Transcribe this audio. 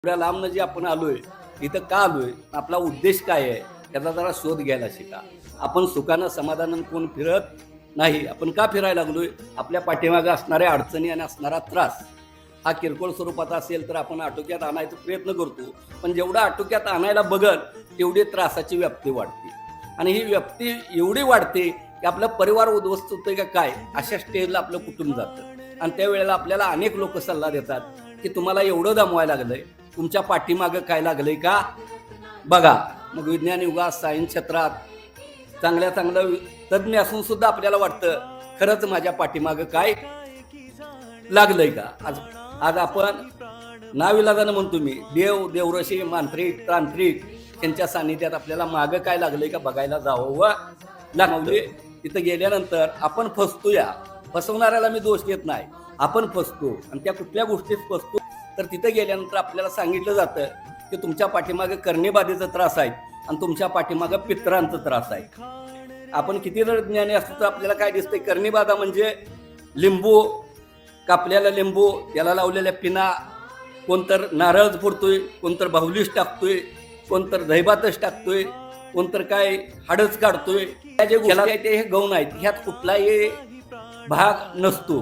एवढ्या लांबनं जे आपण आलोय इथं का आलोय? आपला उद्देश काय आहे? त्याचा जरा शोध घ्यायला शिका. आपण सुखानं समाधानानं कोण फिरत नाही? आपण का फिरायला लागलोय? आपल्या पाठीमागे असणाऱ्या अडचणी आणि असणारा त्रास. हा किरकोळ स्वरूपाचा असेल तर आपण आटोक्यात आणायचा प्रयत्न करतो. पण जेवढा आटोक्यात आणायला बघल तेवढी त्रासाची व्याप्ती वाढते. आणि ही व्याप्ती एवढी वाढते की आपला परिवार उद्ध्वस्त होतोय का काय? अशा स्टेजला आपलं कुटुंब जातं. आणि त्यावेळेला आपल्याला अनेक लोक सल्ला देतात की तुम्हाला एवढं दमवायला लागलंय तुमच्या पाठीमागं काय लागलंय का? बघा मग विज्ञान युगात सायन्स क्षेत्रात चांगल्या चांगलं तज्ज्ञ असून सुद्धा आपल्याला वाटतं खरंच माझ्या पाठीमागं काय लागलंय का? आज आज आपण नाविलाजानं म्हणतो मी देव देवरशी मांत्रिक तांत्रिक यांच्या सानिध्यात आपल्याला मागं काय लागलंय का बघायला जावं व लागले तिथं गेल्यानंतर आपण फसतो या फसवणाऱ्याला मी दोष देत नाही. आपण फसतो. आणि त्या कुठल्या गोष्टीत फसतो? तर तिथं गेल्यानंतर आपल्याला सांगितलं जातं की तुमच्या पाठीमागे करणेबाधेचा त्रास आहे आणि तुमच्या पाठीमागे पित्रांचा त्रास आहे. आपण किती जर ज्ञानी असतो तर आपल्याला काय दिसतंय? कर्णीबाधा म्हणजे लिंबू कापलेला लिंबू त्याला लावलेल्या पिना कोणतर नारळच फोडतोय कोणतर बाहुलीच टाकतोय कोणतर दहीभातच टाकतोय कोणतर काय हाडच काढतोय. त्या जे गोष्टी आहेत ते हे गौण आहेत. ह्यात कुठलाही भाग नसतो.